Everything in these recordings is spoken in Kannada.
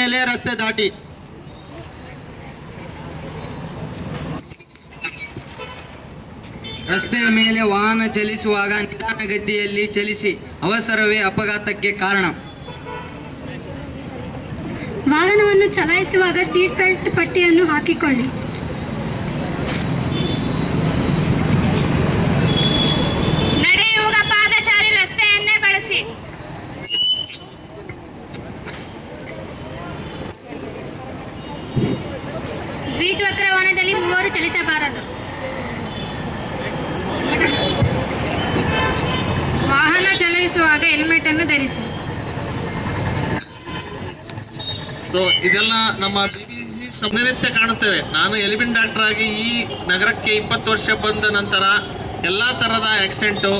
ಮೇಲೆ ರಸ್ತೆ ದಾಟಿ. ರಸ್ತೆಯ ಮೇಲೆ ವಾಹನ ಚಲಿಸುವಾಗ ನಿಧಾನಗತಿಯಲ್ಲಿ ಚಲಿಸಿ ಅವಸರವೇ ಅಪಘಾತಕ್ಕೆ ಕಾರಣ. ವಾಹನವನ್ನು ಚಲಾಯಿಸುವಾಗ ಸೀಟ್ ಬೆಲ್ಟ್ ಪಟ್ಟಿಯನ್ನು ಹಾಕಿಕೊಳ್ಳಿ ನಡೆಯುವಾಗ ಪಾದಚಾರಿ ರಸ್ತೆಯನ್ನೇ ಬಳಸಿ ದ್ವಿಚಕ್ರ ವಾಹನದಲ್ಲಿ ಮೂವರು ಚಲಿಸಬಾರದು ವಾಹನ ಚಲಾಯಿಸುವಾಗ ಹೆಲ್ಮೆಟ್ ಅನ್ನು ಧರಿಸಿ ಸೊ ಇದೆಲ್ಲ ನಮ್ಮ ದಿನನಿತ್ಯ ಕಾಣುತ್ತೇವೆ. ನಾನು ಎಲಿಬಿನ್ ಡಾಕ್ಟರ್ ಆಗಿ ಈ ನಗರಕ್ಕೆ ಇಪ್ಪತ್ತು ವರ್ಷ ಬಂದ ನಂತರ ಎಲ್ಲ ಥರದ ಆಕ್ಸಿಡೆಂಟು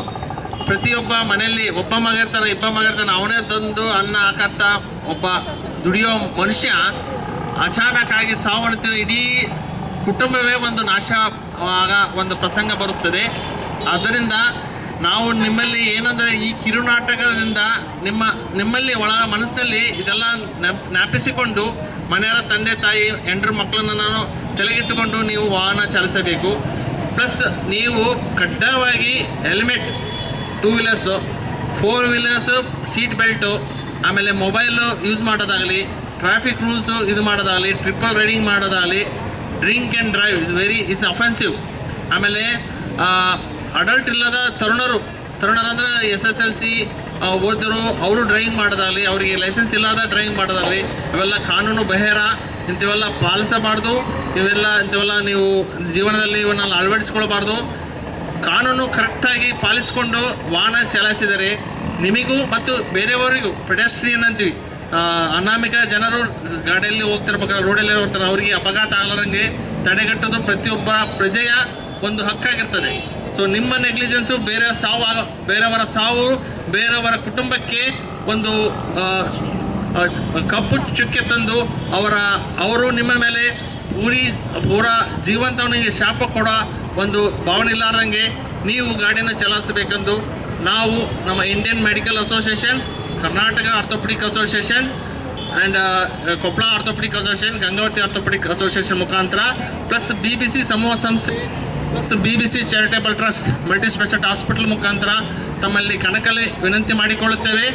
ಪ್ರತಿಯೊಬ್ಬ ಮನೆಯಲ್ಲಿ ಒಬ್ಬ ಮಗ ಇರ್ತಾನೆ ಇಬ್ಬ ಮಗ ಇರ್ತಾನೆ ಅವನೇ ತಂದು ಅನ್ನ ಹಾಕತ್ತ ಒಬ್ಬ ದುಡಿಯೋ ಮನುಷ್ಯ ಅಚಾನಕ್ ಆಗಿ ಸಾವನ್ನಪ್ಪಿದ ಇಡೀ ಕುಟುಂಬವೇ ಒಂದು ನಾಶ ಆಗ ಒಂದು ಪ್ರಸಂಗ ಬರುತ್ತದೆ. ಆದ್ದರಿಂದ ನಾವು ನಿಮ್ಮಲ್ಲಿ ಏನಂದರೆ ಈ ಕಿರುನಾಟಕದಿಂದ ನಿಮ್ಮ, ನಿಮ್ಮಲ್ಲಿ ಒಳ ಮನಸ್ಸಿನಲ್ಲಿ ಇದೆಲ್ಲ ಜ್ಞಾಪಿಸಿಕೊಂಡು ಮನೆಯವರ ತಂದೆ ತಾಯಿ ಹೆಂಡ್ರ ಮಕ್ಕಳನ್ನು ನಾನು ತಲೆಗಿಟ್ಟುಕೊಂಡು ನೀವು ವಾಹನ ಚಲಿಸಬೇಕು. ಪ್ಲಸ್ ನೀವು ಕಡ್ಡಾಯವಾಗಿ helmet, two wheelers, four wheelers, seat belt, ಆಮೇಲೆ ಮೊಬೈಲು ಯೂಸ್ ಮಾಡೋದಾಗಲಿ, ಟ್ರಾಫಿಕ್ ರೂಲ್ಸು ಇದು ಮಾಡೋದಾಗಲಿ, ಟ್ರಿಪಲ್ ರೈಡಿಂಗ್ ಮಾಡೋದಾಗಲಿ, drink and drive is very is offensive ಆಮೇಲೆ ಅಡಲ್ಟ್ ಇಲ್ಲದ ತರುಣರು, ತರುಣರಂದ್ರೆ ಎಸ್ ಎಸ್ ಎಲ್ ಸಿ ಓದಿದ್ರು, ಅವರು ಡ್ರೈವಿಂಗ್ ಮಾಡೋದಾಗಲಿ, ಅವರಿಗೆ ಲೈಸೆನ್ಸ್ ಇಲ್ಲದ ಡ್ರೈವಿಂಗ್ ಮಾಡೋದಾಗಲಿ, ಇವೆಲ್ಲ ಕಾನೂನು ಬಹಿರ, ಇಂಥವೆಲ್ಲ ಪಾಲಿಸಬಾರ್ದು ಇವೆಲ್ಲ, ಇಂಥವೆಲ್ಲ ನೀವು ಜೀವನದಲ್ಲಿ ಇವನ್ನೆಲ್ಲ ಅಳವಡಿಸ್ಕೊಳ್ಬಾರ್ದು. ಕಾನೂನು ಕರೆಕ್ಟಾಗಿ ಪಾಲಿಸಿಕೊಂಡು ವಾಹನ ಚಲಾಯಿಸಿದರೆ ನಿಮಗೂ ಮತ್ತು ಬೇರೆಯವರಿಗೂ ಪೆಡೆಸ್ಟ್ರಿಯನ್ ಅಂತೀವಿ ಅನಾಮಿಕ ಜನರು ಗಾಡಿಯಲ್ಲಿ ಹೋಗ್ತಿರ್ಬೇಕಾದ್ರೆ, ರೋಡಲ್ಲಿ ಹೋಗ್ತಾರೆ ಅವರಿಗೆ ಅಪಘಾತ ಆಗಲಾರಂಗೆ ತಡೆಗಟ್ಟೋದು ಪ್ರತಿಯೊಬ್ಬ ಪ್ರಜೆಯ ಒಂದು ಹಕ್ಕಾಗಿರ್ತದೆ. ಸೊ ನಿಮ್ಮ ನೆಗ್ಲಿಜೆನ್ಸು ಬೇರೆ ಸಾವು ಬೇರೆಯವರ ಸಾವು, ಬೇರೆಯವರ ಕುಟುಂಬಕ್ಕೆ ಒಂದು ಕಪ್ಪು ಚುಕ್ಕೆ ತಂದು ಅವರ, ಅವರು ನಿಮ್ಮ ಮೇಲೆ ಪೂರಿ, ಪೂರ ಜೀವಂತವನಿಗೆ ಶಾಪ ಕೊಡೋ ಒಂದು ಭಾವನೆ ಇಲ್ಲಾರ್ದಂಗೆ ನೀವು ಗಾಡಿನ ಚಲಾಯಿಸಬೇಕೆಂದು ನಾವು ನಮ್ಮ Indian medical association Karnataka orthopaedic association and Koppal orthopaedic association Gangavathi orthopaedic association ಮುಖಾಂತರ ಪ್ಲಸ್ ಬಿ ಬಿ ಸಿ ಸಮೂಹ ಸಂಸ್ಥೆ B B C charitable trust multi speciality hospital ಮುಖಾಂತರ ತಮ್ಮಲ್ಲಿ ಕಣಕಲೆ ವಿನಂತಿ ಮಾಡಿಕೊಳ್ಳುತ್ತೇವೆ.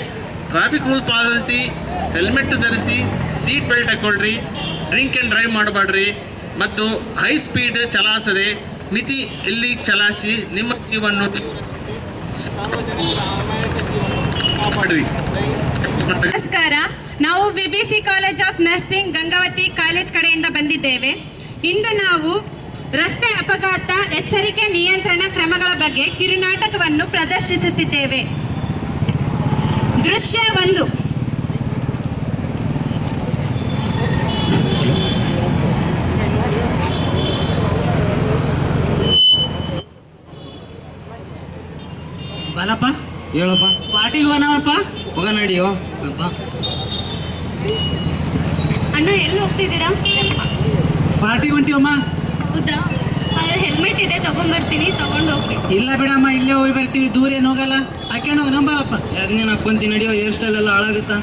ಟ್ರಾಫಿಕ್ ರೂಲ್ ಪಾಲಿಸಿ ಹೆಲ್ಮೆಟ್ ಧರಿಸಿ ಸೀಟ್ ಬೆಲ್ಟ್ ಹಾಕೊಳ್ರಿ ಡ್ರಿಂಕ್ ಆ್ಯಂಡ್ ಡ್ರೈವ್ ಮಾಡಬೇಡ್ರಿ ಮತ್ತು ಹೈ ಸ್ಪೀಡ್ ಚಲಾಯಿಸದೆ ಮಿತಿ ಇಲ್ಲಿ ಚಲಾಯಿಸಿ ನಿಮ್ಮ ಜೀವನ್ನು ನಮಸ್ಕಾರ. ನಾವು BBC college of nursing Gangavathi college ಕಡೆಯಿಂದ ಬಂದಿದ್ದೇವೆ. ಇಂದು ನಾವು ರಸ್ತೆ ಅಪಘಾತ ಎಚ್ಚರಿಕೆ ನಿಯಂತ್ರಣ ಕ್ರಮಗಳ ಬಗ್ಗೆ ಕಿರುನಾಟಕವನ್ನು ಪ್ರದರ್ಶಿಸುತ್ತಿದ್ದೇವೆ. ದೃಶ್ಯ ಒಂದು. ಬಲಪ್ಪ ಹೇಳಪ್ಪ. ಪಾರ್ಟಿ ಹೋನವಪ್ಪ ಹೋಗ ನಡಿಯೋ ಅಣ್ಣ ಎಲ್ಲಿ ಹೋಗ್ತಿದ್ದೀರಾ? ಪಾರ್ಟಿ ಹೊಂಟಿವಮ್ಮ. ಹೌದಾ? ಹೆಲ್ಮೆಟ್ ಇದೆ ತಗೊಂಡ್ಬರ್ತೀನಿ ತಗೊಂಡು ಹೋಗ್ರಿ ಇಲ್ಲ ಬಿಡಮ್ಮ ಇಲ್ಲೇ ಹೋಗಿ ಬರ್ತೀವಿ ದೂರ ಏನು ಹೋಗಲ್ಲ? ಹಾಕೊಂಡು ಹೋಗಿ ನಂಬಲ್ಲಪ್ಪ ಯಾಕಂದ್ರೆ ಹಾಕೊಂತೀನಿ ನಡೆಯೋ ಹೇರ್ ಸ್ಟೈಲ್ ಎಲ್ಲ ಹಾಳಾಗುತ್ತಾ?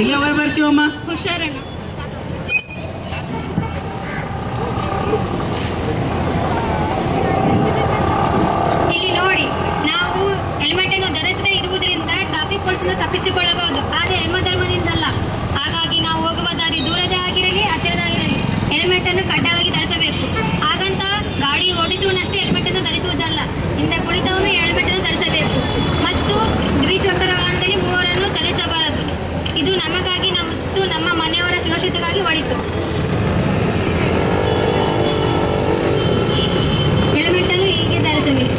ಇಲ್ಲೇ ಹೋಗಿ ಬರ್ತೀವಮ್ಮ? ಹುಷಾರಣ್ಣ ಇಲ್ಲಿ ನೋಡಿ ನಾವು ಹೆಲ್ಮೆಟ್ ಅನ್ನು ಧರಿಸದೇ ಇರುವುದರಿಂದ ಟ್ರಾಫಿಕ್ ಪೊಲೀಸನ್ನು ತಪ್ಪಿಸಿಕೊಳ್ಳಬಹುದು ಆದರೆ ಯಮಧರ್ಮದಿಂದಲ್ಲ ಹಾಗಾಗಿ ನಾವು ಹೋಗುವ ದಾರಿ ದೂರದೇ ಆಗಿರಲಿ ಹತ್ತಿರದಾಗಿರಲಿ ಹೆಲ್ಮೆಟ್ ಅನ್ನು ಕಡ್ಡಾಯವಾಗಿ ಧರಿಸಬೇಕು ಹಾಗಂತ ಗಾಡಿ ಓಡಿಸುವನಷ್ಟೇ ಹೆಲ್ಮೆಟ್ ಅನ್ನು ಧರಿಸುವುದಲ್ಲ ಹಿಂದೆ ಕುಳಿತವನು ಹೆಲ್ಮೆಟ್ ಅನ್ನು ಧರಿಸಬೇಕು ಮತ್ತು ದ್ವಿಚಕ್ರ ವಾಹನದಲ್ಲಿ ಮೂವರನ್ನು ಚಲಿಸಬಾರದು ಇದು ನಮಗಾಗಿ ಮತ್ತು ನಮ್ಮ ಮನೆಯವರ ಸುರಕ್ಷತೆಗಾಗಿ ಹೊಡಿತು ಹೆಲ್ಮೆಟ್ ಅನ್ನು ಹೀಗೆ ಧರಿಸಬೇಕು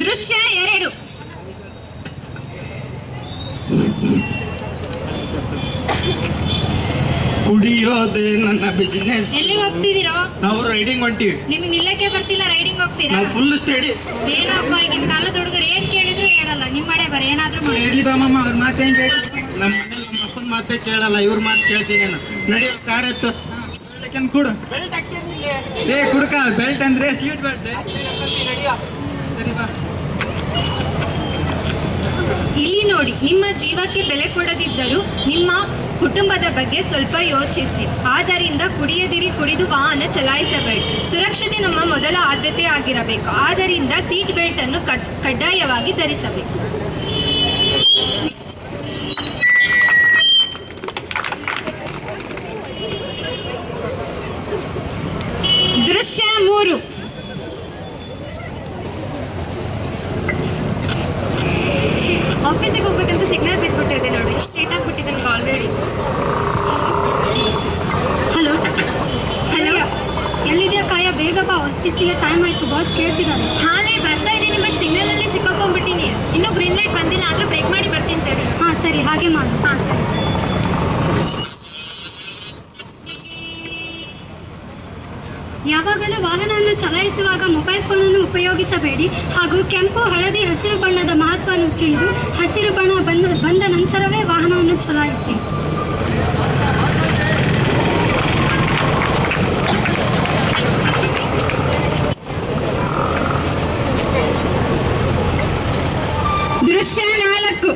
ದೃಶ್ಯ ಎರಡು ಕುಡಿಯೋದೇ ಬಿಸಿನೆಸ್ ಎಲ್ಲಿಗೆ ಹೋಗ್ತಿದ್ದೀರೋ? ನಾವು ರೈಡಿಂಗ್ ಹೊಂಟಿವಿ ನಿಮ್ಗೆ ನಿಲ್ಲಕ್ಕೆ ಬರ್ತಿಲ್ಲ ರೈಡಿಂಗ್ ಹೋಗ್ತೀರಾ? ನಾವು ಫುಲ್ ಸ್ಟಡಿ ಏನಪ್ಪ ಈಗಿನ ಕಾಲದ ಹುಡುಗರು ಏನ್ ಕೇಳಿದ್ರು ಹೇಳಲ್ಲ. ನಿಮ್ಮ ಮನೆ ಬರ ಏನಾದ್ರೂ ಮಾಡಿ. ಇರ್ಲಿ ಬಾ ಮಾಮ ಅವ್ರ ಮಾತೇ ಕೇಳಿ? ನಮ್ಮ ಮನೇಲಿ ನಮ್ಮ ಅಪ್ಪನ ಮಾತೇ ಕೇಳಲ್ಲ ಇವ್ರ ಮಾತು ಕೇಳ್ತೀನಿ ನಾನು. ನಡಿ ಕಾರ್ ಎತ್ತು. ಸೆಕೆಂಡ್ ಕೊಡು. ಏ ಕುಡ್ಕ ಬೆಲ್ಟ್ ಅಂದ್ರೆ ಸೀಟ್ ಬೆಲ್ಟ್ ಸರಿ ಬಾ. ಇಲ್ಲಿ ನೋಡಿ ನಿಮ್ಮ ಜೀವಕ್ಕೆ ಬೆಲೆ ಕೊಡದಿದ್ದರೂ ನಿಮ್ಮ ಕುಟುಂಬದ ಬಗ್ಗೆ ಸ್ವಲ್ಪ ಯೋಚಿಸಿ. ಆದ್ದರಿಂದ ಕುಡಿಯದಿರಿ, ಕುಡಿದು ವಾಹನ ಚಲಾಯಿಸಬೇಡಿ. ಸುರಕ್ಷತೆ ನಮ್ಮ ಮೊದಲ ಆದ್ಯತೆ ಆಗಿರಬೇಕು. ಆದ್ದರಿಂದ ಸೀಟ್ ಬೆಲ್ಟ್ ಅನ್ನು ಕಡ್ಡಾಯವಾಗಿ ಧರಿಸಬೇಕು. ದೃಶ್ಯ ಮೂರು. ಆಫೀಸಿಗೆ ಹೋಗ್ಬೇಕಂತ ಸಿಗ್ನಲ್ ಬಿಟ್ಬಿಟ್ಟಿದೆ ನೋಡಿ. ಸ್ಟೇಟ್ ಆಗ್ಬಿಟ್ಟಿದೆ ಆಲ್ರೆಡಿ ಹಲೋ ಹಲೋ ಎಲ್ಲಿದೆಯಾ ಕಾಯ ಬೇಗ ಬಾ ಆಫೀಸಿಗೆ ಟೈಮ್ ಆಯ್ತು ಬಾಸ್ ಕೇಳ್ತಿದ್ದಾರೆ ಹಾಲೇ ಬರ್ತಾ ಇದ್ದೀನಿ ಬಟ್ ಸಿಗ್ನಲ್ ಅಲ್ಲಿ ಸಿಕ್ಕಾಕೊಂಡ್ಬಿಟ್ಟಿನಿ. ಇನ್ನೂ ಗ್ರೀನ್ ಲೈಟ್ ಬಂದಿಲ್ಲ ಆದ್ರೂ ಬ್ರೇಕ್ ಮಾಡಿ ಬರ್ತೀನಿ ತಡಿ. ಹಾ ಸರಿ ಹಾಗೆ ಮಾಡು. ಹಾಂ ಸರಿ. ಯಾವಾಗಲೂ ವಾಹನವನ್ನು ಚಲಾಯಿಸುವಾಗ ಮೊಬೈಲ್ ಫೋನನ್ನು ಉಪಯೋಗಿಸಬೇಡಿ. ಹಾಗೂ ಕೆಂಪು ಹಳದಿ ಹಸಿರು ಬಣ್ಣದ ಮಹತ್ವವನ್ನು ತಿಳಿದು ಹಸಿರು ಬಣ್ಣ ಬಂದ ಬಂದ ನಂತರವೇ ವಾಹನವನ್ನು ಚಲಾಯಿಸಿ ದೃಶ್ಯ ನಾಲ್ಕು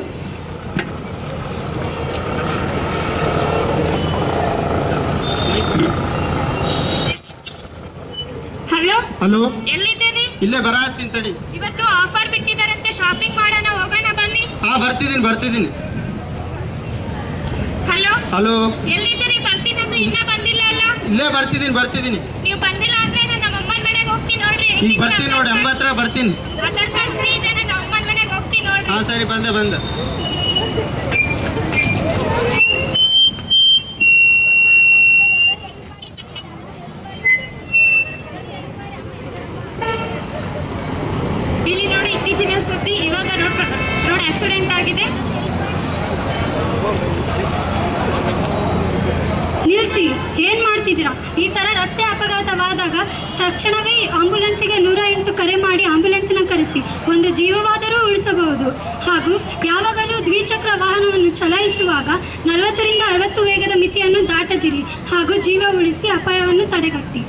ಹಲೋ ಹಲೋ ಎಲ್ಲಿದ್ದೇನೆ ಇಲ್ಲೇ ಬರ ಹತ್ತೀನಿ ತಡಿ. ಇವತ್ತು ಆಫರ್ ಬಿಟ್ಟಿದ್ದಾರಂತೆ ಶಾಪಿಂಗ್ ಮಾಡೋಣ ಹೋಗೋಣ ಬನ್ನಿ. ಹಾ ಬರ್ತಿದ್ದೀನಿ ಬರ್ತಿದ್ದೀನಿ. ಹಲೋ ಹಲೋ ಎಲ್ಲಿದ್ದೀರಿ? ಬರ್ತೀನಿ ಇನ್ನ ಬಂದಿಲ್ಲ ಅಲ್ಲ? ಇಲ್ಲೇ ಬರ್ತಿದ್ದೀನಿ ಬರ್ತಿದ್ದೀನಿ. ನೀವು ಬಂದಿಲ್ಲ ಅಂದ್ರೆ ನಾನು ನಮ್ಮ ಅಮ್ಮನ ಮನೆಗೆ ಹೋಗ್ತೀನಿ ನೋಡ್ರಿ. ಈಗ ಬರ್ತೀನಿ ನೋಡಿ ಎಂಬತ್ತರ ಬರ್ತೀನಿ. ಆಧಾರ್ ಕಾರ್ಡ್ ಫ್ರೀ ಇದೆ ನಾನು ಅಮ್ಮನ ಮನೆಗೆ ಹೋಗ್ತೀನಿ ನೋಡ್ರಿ. ಹಾ ಸರಿ ಬಂದೆ ಬಂದೆ ಇಲ್ಲಿ ನೋಡಿ ಇತ್ತೀಚಿನ ಸುದ್ದಿ ಇವಾಗ ರೋಡ್ ರೋಡ್ ನಿಲ್ಸಿ ನಿಲ್ಲಿಸಿ ಏನ್ ಮಾಡ್ತಿದ್ದೀರಾ? ಈ ತರ ರಸ್ತೆ ಅಪಘಾತವಾದಾಗ ತಕ್ಷಣವೇ ಆಂಬುಲೆನ್ಸಿಗೆ ನೂರ ಎಂಟು ಕರೆ ಮಾಡಿ ಆಂಬುಲೆನ್ಸ್ನ ಕರೆಸಿ, ಒಂದು ಜೀವವಾದರೂ ಉಳಿಸಬಹುದು. ಹಾಗೂ ಯಾವಾಗಲೂ ದ್ವಿಚಕ್ರ ವಾಹನವನ್ನು ಚಲಾಯಿಸುವಾಗ ನಲವತ್ತರಿಂದ ಅರವತ್ತು ವೇಗದ ಮಿತಿಯನ್ನು ದಾಟದಿರಿ ಹಾಗೂ ಜೀವ ಉಳಿಸಿ ಅಪಾಯವನ್ನು ತಡೆಗಟ್ಟಿ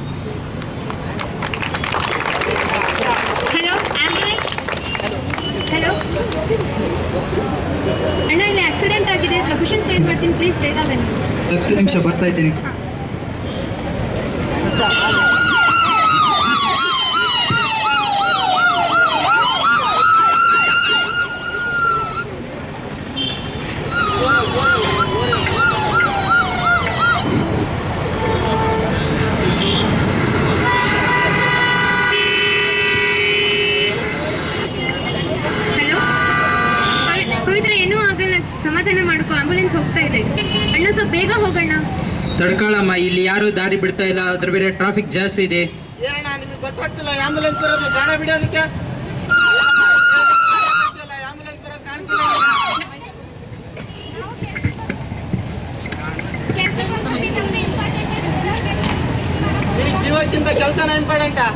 ಹಲೋ ಆಂಬ್ಯುಲೆನ್ಸ್ ಹಲೋ ಅಣ್ಣ ಇಲ್ಲಿ ಆಕ್ಸಿಡೆಂಟ್ ಆಗಿದೆ. ಲೊಕೇಶನ್ ಸೇವ್ ಮಾಡ್ತೀನಿ. ಪ್ಲೀಸ್ ಬೇಗ ಬನ್ನಿ. ಹತ್ತು ನಿಮಿಷ ಬರ್ತಾ ಇದ್ದೀನಿ ಹಲೋ ಪವಿತ್ರ ಏನೂ ಆಗಲ್ಲ ಸಮಾಧಾನ ಮಾಡ್ಕೋ ಆಂಬುಲೆನ್ಸ್ ಹೋಗ್ತಾ ಇದೆ ಅಣ್ಣ ಸ್ವಲ್ಪ ಬೇಗ ಹೋಗೋಣ. ತಡ್ಕಾಳಮ್ಮ ಇಲ್ಲಿ ಯಾರು ದಾರಿ ಬಿಡ್ತಾ ಇಲ್ಲ ಅದ್ರ ಬೇರೆ ಟ್ರಾಫಿಕ್ ಜಾಸ್ತಿ ಇದೆ. ಏನಣ್ಣ ನಿಮಗೆ ಗೊತ್ತಾಗ್ತಿಲ್ಲ ಆಂಬುಲೆನ್ಸ್ ಬರೋದು ಗಾನ ಬಿಡೋದಕ್ಕೆ ಆಂಬುಲೆನ್ಸ್ ಬರೋದು ಕಾಣ್ತಿಲ್ಲ ನಿನಗೆ ಜೀವಕ್ಕಿಂತ ಕೆಲಸನ ಇಂಪಾರ್ಟೆಂಟಾ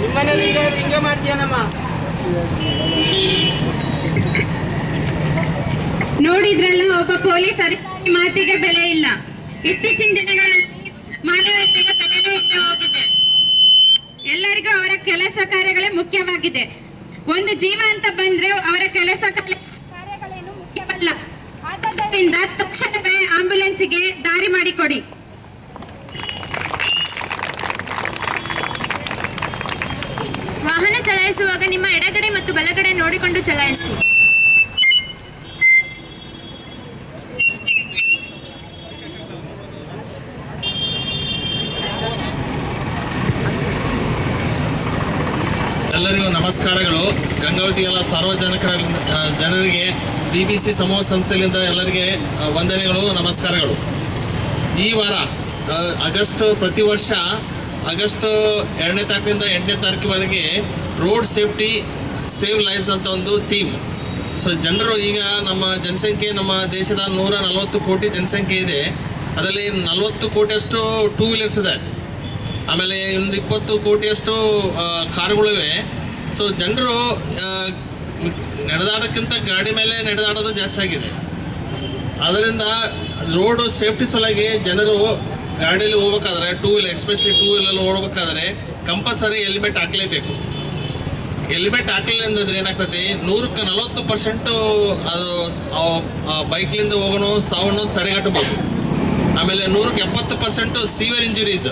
ನಿಮ್ಮನೇಲಿ ಹಿಂಗೆ ಹಿಂಗೆ ಮಾಡ್ತೀಯನಮ್ಮ. ನೋಡಿದ್ರಲ್ಲ, ಒಬ್ಬ ಪೊಲೀಸ್ ಅಧಿಕಾರಿ ಮಾತಿಗೆ ಬೆಲೆ ಇಲ್ಲ. ಇತ್ತೀಚಿನ ದಿನಗಳಲ್ಲಿ ಮಾನವತೆಗೆ ಬೆಲೆನೇ ಇದ್ದೇ ಹೋಗಿದೆ. ಎಲ್ಲರಿಗೂ ಅವರ ಕೆಲಸ ಕಾರ್ಯಗಳೇ ಮುಖ್ಯವಾಗಿದೆ. ಒಂದು ಜೀವ ಅಂತ ಬಂದ್ರೆ ಅವರ ಕೆಲಸ ಕಾರ್ಯ- ಕಾರ್ಯಗಳೇನು ಮುಖ್ಯವಲ್ಲ. ಆದ್ದರಿಂದ ತಕ್ಷಣವೇ ಆಂಬ್ಯುಲೆನ್ಸ್ಗೆ ದಾರಿ ಮಾಡಿಕೊಡಿ. ವಾಹನ ಚಲಾಯಿಸುವಾಗ ನಿಮ್ಮ ಎಡಗಡೆ ಮತ್ತು ಬಲಗಡೆ ನೋಡಿಕೊಂಡು ಚಲಾಯಿಸಿ. ಎಲ್ಲರಿಗೂ ನಮಸ್ಕಾರಗಳು. ಗಂಗಾವತಿ ಎಲ್ಲ ಸಾರ್ವಜನಿಕರ ಜನರಿಗೆ ಬಿ ಬಿ ಸಿ ಸಮೂಹ ಸಂಸ್ಥೆಯಿಂದ ಎಲ್ಲರಿಗೆ ವಂದನೆಗಳು, ನಮಸ್ಕಾರಗಳು. ಈ ವಾರ ಆಗಸ್ಟ್ ಪ್ರತಿ ವರ್ಷ, ಆಗಸ್ಟ್ ಎರಡನೇ ತಾರೀಕಿನಿಂದ ಎಂಟನೇ ತಾರೀಕಿನವರೆಗೆ ರೋಡ್ ಸೇಫ್ಟಿ ಸೇವ್ ಲೈಫ್ಸ್ ಅಂತ ಒಂದು ಥೀಮ್ ಸೊ ಜನರು ಈಗ ನಮ್ಮ ಜನಸಂಖ್ಯೆ, ನಮ್ಮ ದೇಶದ ನೂರ ನಲವತ್ತು ಕೋಟಿ ಜನಸಂಖ್ಯೆ ಇದೆ. ಅದರಲ್ಲಿ ನಲವತ್ತು ಕೋಟಿಯಷ್ಟು ಟೂ ವೀಲರ್ಸ್ ಇದೆ ಆಮೇಲೆ ಒಂದು ಇಪ್ಪತ್ತು ಕೋಟಿಯಷ್ಟು ಕಾರುಗಳಿವೆ ಸೊ ಜನರು ನಡೆದಾಡೋಕ್ಕಿಂತ ಗಾಡಿ ಮೇಲೆ ನಡೆದಾಡೋದು ಜಾಸ್ತಿ ಆಗಿದೆ. ಅದರಿಂದ ರೋಡ್ ಸೇಫ್ಟಿ ಸಲುವಾಗಿ ಜನರು ಗಾಡಿಯಲ್ಲಿ ಹೋಗ್ಬೇಕಾದ್ರೆ ಟೂ ವೀಲರ್ ಎಕ್ಸ್ಪೆಷಲಿ ಟೂ ವೀಲಲ್ಲಿ ಓಡಬೇಕಾದ್ರೆ ಕಂಪಲ್ಸರಿ ಹೆಲ್ಮೆಟ್ ಹಾಕಲೇಬೇಕು. ಹೆಲ್ಮೆಟ್ ಹಾಕಲಿಲ್ಲ ಅಂತಂದ್ರೆ ಏನಾಗ್ತದೆ, ನೂರಕ್ಕೆ ನಲವತ್ತು ಪರ್ಸೆಂಟು ಅದು ಬೈಕ್ಲಿಂದ ಹೋಗೋನು ಸಾವನ್ನು ತಡೆಗಟ್ಟಬಹುದು. ಆಮೇಲೆ ನೂರಕ್ಕೆ ಎಪ್ಪತ್ತು percent severe injuries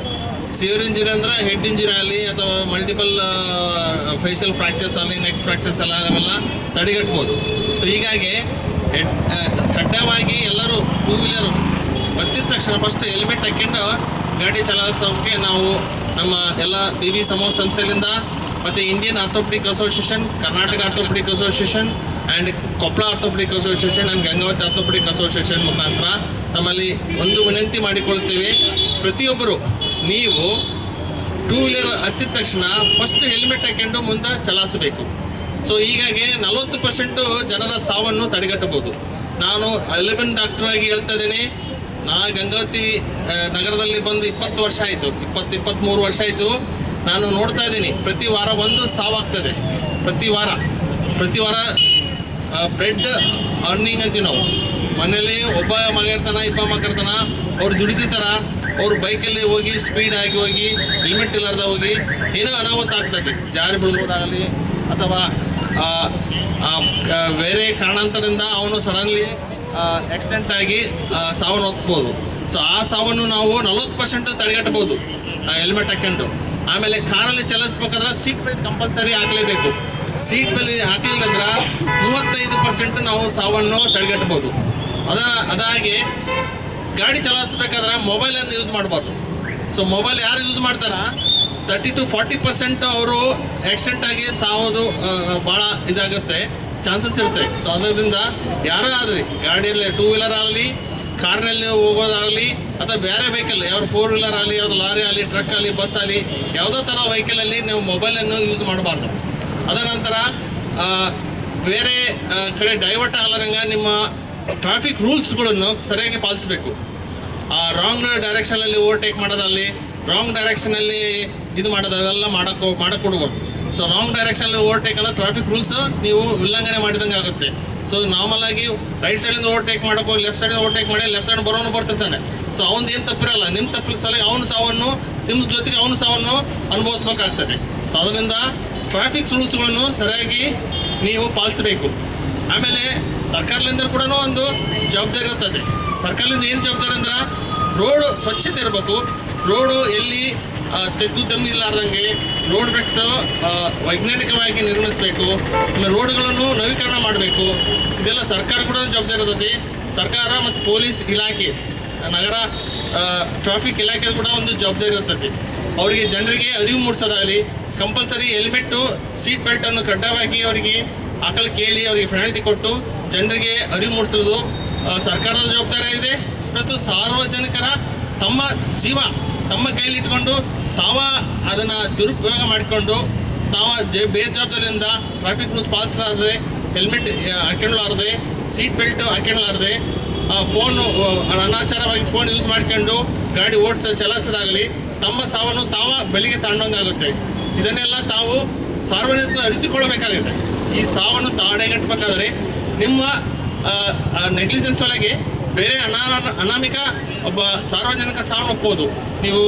severe injury ಅಂದ್ರೆ ಹೆಡ್ ಇಂಜುರಿ ಆಗಲಿ ಅಥವಾ ಮಲ್ಟಿಪಲ್ ಫೇಶಿಯಲ್ ಫ್ರಾಕ್ಚರ್ಸ್ ಆಗಲಿ ನೆಕ್ ಫ್ರಾಕ್ಚರ್ಸ್ ಎಲ್ಲ ಅವೆಲ್ಲ ತಡೆಗಟ್ಬೋದು. ಸೊ ಹೀಗಾಗಿ ಹೆಡ್ ಕಡ್ಡಾಯವಾಗಿ ಎಲ್ಲರೂ ಟೂ ವೀಲರು ಬತ್ತಿದ ತಕ್ಷಣ ಫಸ್ಟ್ ಹೆಲ್ಮೆಟ್ ಹಾಕ್ಕೊಂಡು ಗಾಡಿ ಚಲಾಯಿಸೋಕ್ಕೆ ನಾವು ನಮ್ಮ ಎಲ್ಲ ಬಿ ಬಿ ಸಮೂಹ ಸಂಸ್ಥೆಯಿಂದ ಮತ್ತು Indian orthopaedic association Karnataka orthopaedic association and Koppal orthopaedic association and Gangavathi orthopaedic association ಮುಖಾಂತರ ತಮ್ಮಲ್ಲಿ ಒಂದು ವಿನಂತಿ ಮಾಡಿಕೊಳ್ತೇವೆ ಪ್ರತಿಯೊಬ್ಬರು ನೀವು ಟೂ ವೀಲರ್ ಹತ್ತಿದ ತಕ್ಷಣ ಫಸ್ಟ್ ಹೆಲ್ಮೆಟ್ ಹಾಕೊಂಡು ಮುಂದೆ ಚಲಾಯಿಸಬೇಕು. ಸೊ ಹೀಗಾಗಿ ನಲವತ್ತು ಪರ್ಸೆಂಟು ಜನರ ಸಾವನ್ನು ತಡೆಗಟ್ಟಬಹುದು. ನಾನು ಅಲೆವೆನ್ ಡಾಕ್ಟರ್ ಆಗಿ ಹೇಳ್ತಾ ಇದ್ದೀನಿ. ನಾ ಗಂಗಾವತಿ ನಗರದಲ್ಲಿ ಬಂದು ಇಪ್ಪತ್ತು ವರ್ಷ ಆಯಿತು. ಇಪ್ಪತ್ತು ಇಪ್ಪತ್ತ್ಮೂರು ವರ್ಷ ಆಯಿತು. ನಾನು ನೋಡ್ತಾ ಇದ್ದೀನಿ, ಪ್ರತಿ ವಾರ ಒಂದು ಸಾವಾಗ್ತದೆ. ಪ್ರತಿ ವಾರ ಪ್ರತಿ ವಾರ ಬ್ರೆಡ್ ಅರ್ನಿಂಗ್ ಅಂತೀವಿ ನಾವು. ಮನೇಲಿ ಒಬ್ಬ ಮಗ ಇರ್ತಾನ ಇಬ್ಬ ಮಗ ಇರ್ತಾನ ಅವ್ರು ದುಡಿದಿರ್ತಾರ ಅವ್ರು ಬೈಕಲ್ಲಿ ಹೋಗಿ ಸ್ಪೀಡ್ ಆಗಿ ಹೋಗಿ ಹೆಲ್ಮೆಟ್ ಇಲ್ಲಾರ್ದ ಹೋಗಿ ಏನೋ ಅನಾಹುತ ಆಗ್ತದೆ. ಜಾರಿ ಬೀಳ್ಬೋದಾಗಲಿ ಅಥವಾ ಬೇರೆ ಕಾರಣಾಂತರದಿಂದ ಅವನು ಸಡನ್ಲಿ ಆಕ್ಸಿಡೆಂಟ್ ಆಗಿ ಸಾವನ್ನು ಹೊತ್ಬೋದು. ಸೊ ಆ ಸಾವನ್ನು ನಾವು ನಲ್ವತ್ತು ಪರ್ಸೆಂಟ್ ತಡೆಗಟ್ಟಬಹುದು ಹೆಲ್ಮೆಟ್ ಹಾಕೊಂಡು. ಆಮೇಲೆ ಕಾರಲ್ಲಿ ಚಲಿಸ್ಬೇಕಾದ್ರೆ ಸೀಟ್ ಬೆಲ್ಟ್ ಕಂಪಲ್ಸರಿ ಹಾಕಲೇಬೇಕು. ಸೀಟ್ ಬೆಲ್ಟ್ ಹಾಕಲಿಲ್ಲ ಅಂದ್ರೆ ಮೂವತ್ತೈದು ಪರ್ಸೆಂಟ್ ನಾವು ಸಾವನ್ನು ತಡೆಗಟ್ಟಬಹುದು. ಅದ, ಅದಾಗಿ ಗಾಡಿ ಚಲಾಯಿಸ್ಬೇಕಾದ್ರೆ ಮೊಬೈಲನ್ನು ಯೂಸ್ ಮಾಡಬಾರ್ದು. ಸೊ ಮೊಬೈಲ್ ಯಾರು ಯೂಸ್ ಮಾಡ್ತಾರ? ತರ್ಟಿ ಟು ಫಾರ್ಟಿ ಪರ್ಸೆಂಟ್ ಅವರು ಆಕ್ಸಿಡೆಂಟ್ ಆಗಿ ಸಾವೋದು ಭಾಳ ಇದಾಗುತ್ತೆ ಚಾನ್ಸಸ್ ಇರುತ್ತೆ. ಸೊ ಅದರಿಂದ ಯಾರೇ ಆದ್ರಿ, ಗಾಡಿಯಲ್ಲಿ ಟೂ ವೀಲರ್ ಆಗಲಿ, ಕಾರ್ನಲ್ಲಿ ಹೋಗೋದಾಗಲಿ, ಅಥವಾ ಬೇರೆ ವೆಹಿಕಲ್ ಯಾವ್ದು ಫೋರ್ ವೀಲರ್ ಆಗಲಿ ಯಾವ್ದು ಲಾರಿ ಆಗಲಿ ಟ್ರಕ್ ಆಗಲಿ ಬಸ್ ಆಗಲಿ, ಯಾವುದೋ ಥರ ವೆಹಿಕಲಲ್ಲಿ ನೀವು ಮೊಬೈಲನ್ನು ಯೂಸ್ ಮಾಡಬಾರ್ದು. ಅದರ ನಂತರ ಬೇರೆ ಕಡೆ ಡೈವರ್ಟ್ ಆಗಲಾರಂಗೆ ನಿಮ್ಮ ಟ್ರಾಫಿಕ್ ರೂಲ್ಸ್ಗಳನ್ನು ಸರಿಯಾಗಿ ಪಾಲಿಸಬೇಕು. ರಾಂಗ್ ಡೈರೆಕ್ಷನಲ್ಲಿ ಓವರ್ಟೇಕ್ ಮಾಡೋದಲ್ಲಿ ರಾಂಗ್ ಡೈರೆಕ್ಷನಲ್ಲಿ ಇದು ಮಾಡೋದು, ಅದೆಲ್ಲ ಮಾಡಕ್ಕೆ ಮಾಡಕೊಡ್ಬಾರ್ದು ಸೊ ರಾಂಗ್ ಡೈರೆಕ್ಷನಲ್ಲಿ ಓವರ್ಟೇಕ್ ಅಂದ್ರೆ ಟ್ರಾಫಿಕ್ ರೂಲ್ಸ್ ನೀವು ಉಲ್ಲಂಘನೆ ಮಾಡಿದಂಗೆ ಆಗುತ್ತೆ. ಸೊ ನಾರ್ಮಲ್ ಆಗಿ ರೈಟ್ ಸೈಡಿಂದ ಓವರ್ಟೇಕ್ ಮಾಡೋಕೆ ಲೆಫ್ಟ್ ಸೈಡ್ ಓವರ್ಟೇಕ್ ಮಾಡಿ ಲೆಫ್ಟ್ ಸೈಡ್ ಬರೋನು ಬರ್ತಿರ್ತಾನೆ. ಸೊ ಅವ್ನು ಏನು ತಪ್ಪಿರಲ್ಲ ನಿಮ್ಮ ತಪ್ಪಿನ ಸಲ ಅವನು ಸಾವನ್ನು ನಿಮ್ಮ ಜೊತೆಗೆ ಅವನು ಸಾವನ್ನು ಅನುಭವಿಸ್ಬೇಕಾಗ್ತದೆ. ಸೊ ಅದರಿಂದ ಟ್ರಾಫಿಕ್ ರೂಲ್ಸ್ಗಳನ್ನು ಸರಿಯಾಗಿ ನೀವು ಪಾಲಿಸಬೇಕು. ಆಮೇಲೆ ಸರ್ಕಾರದಿಂದ ಕೂಡ ಒಂದು ಜವಾಬ್ದಾರಿ ಇರುತ್ತದೆ. ಸರ್ಕಾರದಿಂದ ಏನು ಜವಾಬ್ದಾರಿ ಅಂದ್ರೆ ರೋಡು ಸ್ವಚ್ಛತೆ ಇರಬೇಕು. ರೋಡು ಎಲ್ಲಿ ಆ, ತೆಗ್ಗು ದಮ್ಮಿ ಇಲ್ಲಾರ್ದಂಗೆ ರೋಡ್ ಬ್ರಿಕ್ಸು ವೈಜ್ಞಾನಿಕವಾಗಿ ನಿರ್ಮಿಸಬೇಕು. ಆಮೇಲೆ ರೋಡ್ಗಳನ್ನು ನವೀಕರಣ ಮಾಡಬೇಕು. ಇದೆಲ್ಲ ಸರ್ಕಾರ ಕೂಡ ಜವಾಬ್ದಾರಿ ಇರ್ತದೆ. ಸರ್ಕಾರ ಮತ್ತು ಪೊಲೀಸ್ ಇಲಾಖೆ ನಗರ ಟ್ರಾಫಿಕ್ ಇಲಾಖೆ ಕೂಡ ಒಂದು ಜವಾಬ್ದಾರಿ ಇರ್ತದೆ. ಅವರಿಗೆ ಜನರಿಗೆ ಅರಿವು ಮೂಡಿಸೋದಾಗಲಿ ಕಂಪಲ್ಸರಿ ಹೆಲ್ಮೆಟ್ಟು ಸೀಟ್ ಬೆಲ್ಟನ್ನು ಕಡ್ಡಾಯವಾಗಿ ಅವರಿಗೆ ಆಕಳು ಕೇಳಿ ಅವರಿಗೆ ಪೆನಾಲ್ಟಿ ಕೊಟ್ಟು ಜನರಿಗೆ ಅರಿವು ಮೂಡಿಸುವುದು ಸರ್ಕಾರದ ಜವಾಬ್ದಾರಿ ಆಗಿದೆ ಮತ್ತು ಸಾರ್ವಜನಿಕರ ತಮ್ಮ ಜೀವ, ತಮ್ಮ ಕೈಯಲ್ಲಿ ಇಟ್ಕೊಂಡು ತಾವ ಅದನ್ನು ದುರುಪಯೋಗ ಮಾಡಿಕೊಂಡು, ತಾವ ಜ, ಬೇಜವಾಬ್ದಾರಿಯಿಂದ ಟ್ರಾಫಿಕ್ ರೂಲ್ಸ್ ಪಾಲಿಸಲಾರದೆ ಹೆಲ್ಮೆಟ್ ಹಾಕೊಳ್ಳಾರದೆ ಸೀಟ್ ಬೆಲ್ಟ್ ಹಾಕೊಳ್ಳಾರದೆ ಫೋನು ಅನಾಚಾರವಾಗಿ ಫೋನ್ ಯೂಸ್ ಮಾಡ್ಕೊಂಡು ಗಾಡಿ ಓಡಿಸ, ಚಲಾಯಿಸೋದಾಗಲಿ, ತಮ್ಮ ಸಾವನ್ನು ತಾವ ಬೆಳಿಗ್ಗೆ ತಾಂಡೋಂಗಾಗುತ್ತೆ. ಇದನ್ನೆಲ್ಲ ತಾವು ಸಾರ್ವಜನಿಕರು ಅರಿತುಕೊಳ್ಳಬೇಕಾಗಿದೆ. ಈ ಸಾವನ್ನು ತಡೆಗಟ್ಟಬೇಕಾದ್ರೆ ನಿಮ್ಮ ನೆಗ್ಲಿಜೆನ್ಸ್ ಒಳಗೆ ಬೇರೆ ಅನಾ ಅನಾಮಿಕ ಒಬ್ಬ ಸಾರ್ವಜನಿಕ ಸಾವನ್ನು ಒಪ್ಪೋದು ನೀವು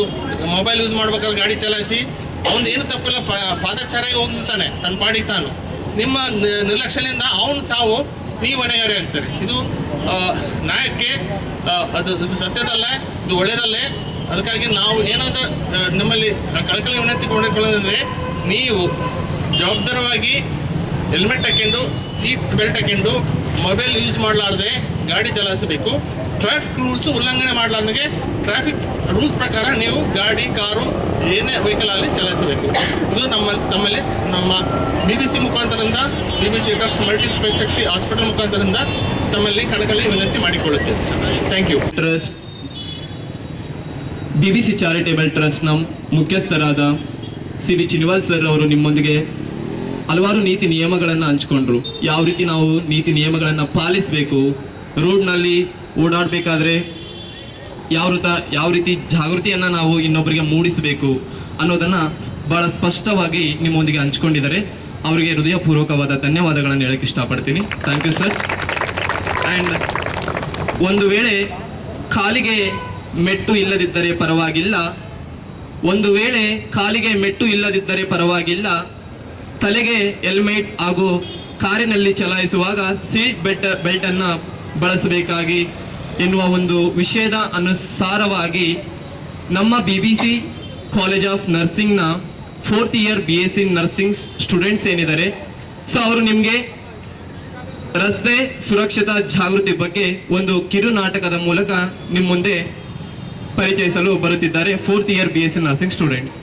ಮೊಬೈಲ್ ಯೂಸ್ ಮಾಡ್ಬೇಕಾದ್ರೆ ಗಾಡಿ ಚಲಾಯಿಸಿ ಅವನು ಏನು ತಪ್ಪಿಲ್ಲ ಪಾದಚಾರಿಗೆ ಹೋಗ್ತಾನೆ ತನ್ನ ಪಾಡಿಗೆ ತಾನು. ನಿಮ್ಮ ನಿರ್ಲಕ್ಷ್ಯದಿಂದ ಅವನ ಸಾವು ನೀವು ಹೊಣೆಗಾರಿ ಆಗ್ತಾರೆ. ಇದು ನಾಯಕ್ಕೆ ಅದು, ಇದು ಸತ್ಯದಲ್ಲೇ, ಇದು ಒಳ್ಳೆಯದಲ್ಲೇ. ಅದಕ್ಕಾಗಿ ನಾವು ಏನಂತ ನಿಮ್ಮಲ್ಲಿ ನಮ್ಮಲ್ಲಿ ಕಳಕಳಿ ವಿನಂತಿ ಕೊಂಡಿಕೊಳ್ಳೋದಂದರೆ, ನೀವು ಜವಾಬ್ದಾರವಾಗಿ ಹೆಲ್ಮೆಟ್ ಹಾಕೊಂಡು ಸೀಟ್ ಬೆಲ್ಟ್ ಹಾಕೊಂಡು ಮೊಬೈಲ್ ಯೂಸ್ ಮಾಡಲಾರ್ದೆ ಗಾಡಿ ಚಲಾಯಿಸಬೇಕು. ಟ್ರಾಫಿಕ್ ರೂಲ್ಸ್ ಉಲ್ಲಂಘನೆ ಮಾಡಲಾರ್ದಂಗೆ ಟ್ರಾಫಿಕ್ ರೂಲ್ಸ್ ಪ್ರಕಾರ ನೀವು ಗಾಡಿ, ಕಾರು ಏನೇ ವೆಹಿಕಲ್ ಆಗಲಿ ಚಲಾಯಿಸಬೇಕು. ಇದು ನಮ್ಮ, ತಮ್ಮಲ್ಲಿ ನಮ್ಮ B B C ಮುಖಾಂತರದಿಂದ B B C trust multi speciality hospital ಮುಖಾಂತರದಿಂದ ತಮ್ಮಲ್ಲಿ ಕಣಕಲ್ಲಿ ವಿನಂತಿ ಮಾಡಿಕೊಳ್ಳುತ್ತೇವೆ thank you trust B B C charitable ಟ್ರಸ್ಟ್ನ ಮುಖ್ಯಸ್ಥರಾದ ಸಿ ವಿ ಚಿನ್ವಾಲ್ ಸರ್ ಅವರು ನಿಮ್ಮೊಂದಿಗೆ ಹಲವಾರು ನೀತಿ ನಿಯಮಗಳನ್ನು ಹಂಚ್ಕೊಂಡ್ರು. ಯಾವ ರೀತಿ ನಾವು ನೀತಿ ನಿಯಮಗಳನ್ನು ಪಾಲಿಸಬೇಕು, ರೋಡ್ನಲ್ಲಿ ಓಡಾಡಬೇಕಾದ್ರೆ ಯಾವ ರೀತ ಯಾವ ರೀತಿ ಜಾಗೃತಿಯನ್ನು ನಾವು ಇನ್ನೊಬ್ಬರಿಗೆ ಮೂಡಿಸಬೇಕು ಅನ್ನೋದನ್ನು ಬಹಳ ಸ್ಪಷ್ಟವಾಗಿ ನಿಮ್ಮೊಂದಿಗೆ ಹಂಚ್ಕೊಂಡಿದ್ದಾರೆ. ಅವರಿಗೆ ಹೃದಯಪೂರ್ವಕವಾದ ಧನ್ಯವಾದಗಳನ್ನು ಹೇಳಕ್ಕೆ ಇಷ್ಟಪಡ್ತೀನಿ. ಥ್ಯಾಂಕ್ ಯು ಸರ್ ಆ್ಯಂಡ್ ಒಂದು ವೇಳೆ ಕಾಲಿಗೆ ಮೆಟ್ಟು ಇಲ್ಲದಿದ್ದರೆ ಪರವಾಗಿಲ್ಲ. ಒಂದು ವೇಳೆ ಕಾಲಿಗೆ ಮೆಟ್ಟು ಇಲ್ಲದಿದ್ದರೆ ಪರವಾಗಿಲ್ಲ. ತಲೆಗೆ ಹೆಲ್ಮೆಟ್ ಹಾಗೂ ಕಾರಿನಲ್ಲಿ ಚಲಾಯಿಸುವಾಗ ಸೀಟ್ ಬೆಲ್ಟ್ ಬೆಲ್ಟನ್ನು ಬಳಸಬೇಕಾಗಿ ಎನ್ನುವ ಒಂದು ವಿಷಯದ ಅನುಸಾರವಾಗಿ ನಮ್ಮ B B C college of ನರ್ಸಿಂಗ್ನ fourth year B S C nursing students ಏನಿದ್ದಾರೆ. ಸೊ ಅವರು ನಿಮಗೆ ರಸ್ತೆ ಸುರಕ್ಷತಾ ಜಾಗೃತಿ ಬಗ್ಗೆ ಒಂದು ಕಿರು ನಾಟಕದ ಮೂಲಕ ನಿಮ್ಮ ಮುಂದೆ ಪರಿಚಯಿಸಲು ಬರುತ್ತಿದ್ದಾರೆ fourth year B S C nursing students